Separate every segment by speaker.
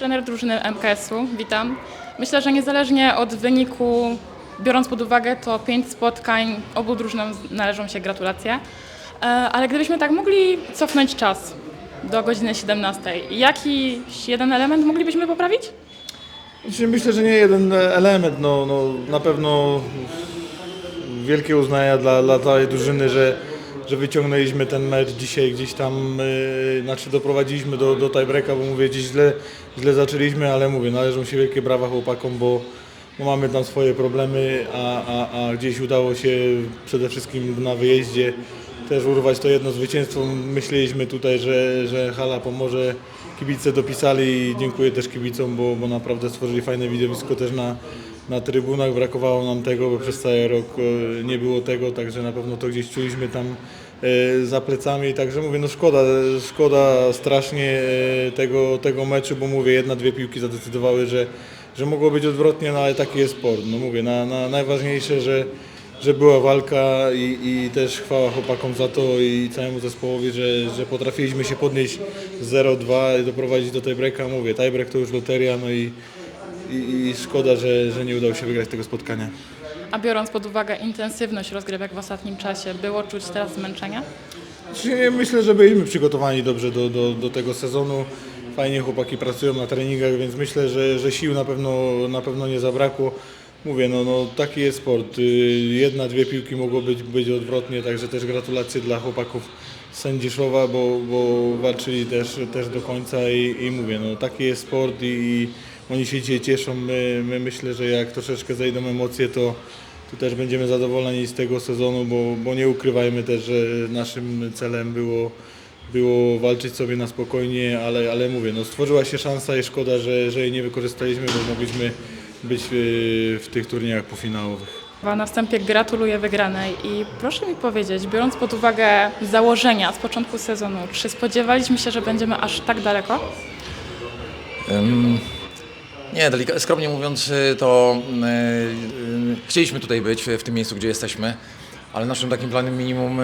Speaker 1: trener drużyny MKS-u. Witam. Myślę, że niezależnie od wyniku, biorąc pod uwagę to pięć spotkań, obu drużynom należą się gratulacje. E, Ale gdybyśmy tak mogli cofnąć czas do godziny 17, jakiś jeden element moglibyśmy poprawić?
Speaker 2: Znaczy, myślę, że nie jeden element. No, no, na pewno wielkie uznania dla, dla całej drużyny, że, że wyciągnęliśmy ten mecz dzisiaj gdzieś tam, yy, znaczy doprowadziliśmy do, do tiebreaka, bo mówię, gdzieś źle, źle zaczęliśmy, ale mówię, należą się wielkie brawa chłopakom, bo no, mamy tam swoje problemy, a, a, a gdzieś udało się przede wszystkim na wyjeździe też urwać to jedno zwycięstwo. Myśleliśmy tutaj, że, że hala pomoże. Kibice dopisali i dziękuję też kibicom, bo, bo naprawdę stworzyli fajne widowisko też na, na trybunach. Brakowało nam tego, bo przez cały rok e, nie było tego, także na pewno to gdzieś czuliśmy tam za plecami. Także mówię, no szkoda, szkoda strasznie e, tego, tego meczu, bo mówię, jedna, dwie piłki zadecydowały, że, że mogło być odwrotnie, no ale taki jest sport. No mówię, na, na najważniejsze, że że była walka i, i też chwała chłopakom za to i całemu zespołowi, że, że potrafiliśmy się podnieść z 0-2 i doprowadzić do tiebreaka. Mówię, tiebreak to już loteria, no i, i, i szkoda, że, że nie udało się wygrać tego spotkania.
Speaker 1: A biorąc pod uwagę intensywność rozgrywek w ostatnim czasie, było czuć teraz zmęczenia?
Speaker 2: Znaczy, Myślę, że byliśmy przygotowani dobrze do, do, do tego sezonu. Fajnie chłopaki pracują na treningach, więc myślę, że, że sił na pewno, na pewno nie zabrakło. Mówię, no, no taki jest sport. Y, Jedna, dwie piłki mogło być, być odwrotnie, także też gratulacje dla chłopaków z Sędziszowa, bo, bo walczyli też, też do końca i, i mówię, no taki jest sport i, i oni się dzisiaj cieszą. My, my myślę, że jak troszeczkę zejdą emocje, to, to też będziemy zadowoleni z tego sezonu, bo, bo nie ukrywajmy też, że naszym celem było, było walczyć sobie na spokojnie, ale, ale mówię, no stworzyła się szansa i szkoda, że, że jej nie wykorzystaliśmy, bo mogliśmy być y, w tych turniejach półfinałowych.
Speaker 1: Na wstępie gratuluję wygranej i proszę mi powiedzieć, biorąc pod uwagę założenia z początku sezonu, czy spodziewaliśmy się, że będziemy aż tak daleko?
Speaker 3: Ym, Nie, skromnie mówiąc, y, to y, y, chcieliśmy tutaj być, w, tym miejscu, gdzie jesteśmy, ale naszym takim planem minimum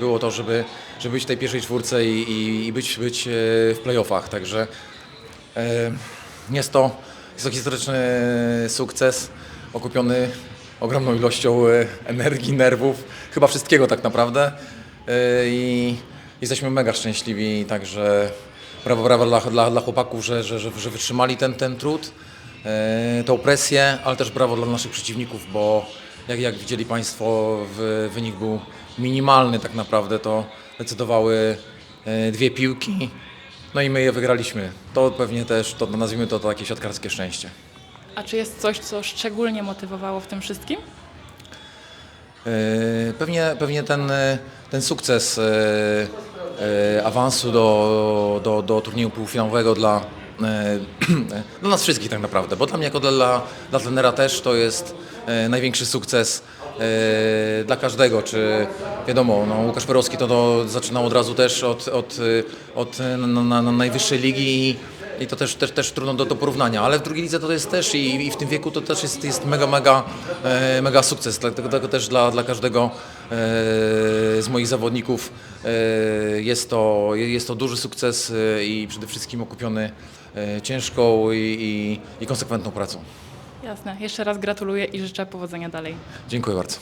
Speaker 3: było to, żeby, żeby być w tej pierwszej czwórce i, i, być, być w playoffach. Także jest, to, jest to historyczny sukces, okupiony ogromną ilością energii, nerwów, chyba wszystkiego tak naprawdę. I jesteśmy mega szczęśliwi, także brawo, brawo dla, dla, dla chłopaków, że, że, że, że wytrzymali ten, ten trud, e, tą presję, ale też brawo dla naszych przeciwników, bo jak, jak widzieli Państwo, wynik był minimalny tak naprawdę, to decydowały e, dwie piłki, no i my je wygraliśmy. To pewnie też, to nazwijmy to, to takie siatkarskie szczęście.
Speaker 1: A czy jest coś, co szczególnie motywowało w tym wszystkim?
Speaker 3: E, Pewnie, pewnie ten, e, ten sukces awansu do, do, do turnieju półfinałowego dla, e, dla nas wszystkich tak naprawdę, bo dla mnie jako dla, dla trenera też to jest e, największy sukces e, dla każdego, czy wiadomo, no, Łukasz Perowski to, to zaczynał od razu też od, od, e, od e, na, na, na najwyższej ligi i i to też, też, też trudno do, do porównania, ale w drugiej lidze to jest też i, i w tym wieku to też jest, jest mega, mega, e, mega sukces. Dlatego, dlatego też dla, dla każdego e, z moich zawodników e, jest, to, jest to duży sukces e, i przede wszystkim okupiony e, ciężką i, i, i konsekwentną pracą.
Speaker 1: Jasne. Jeszcze raz gratuluję i życzę powodzenia dalej.
Speaker 3: Dziękuję bardzo.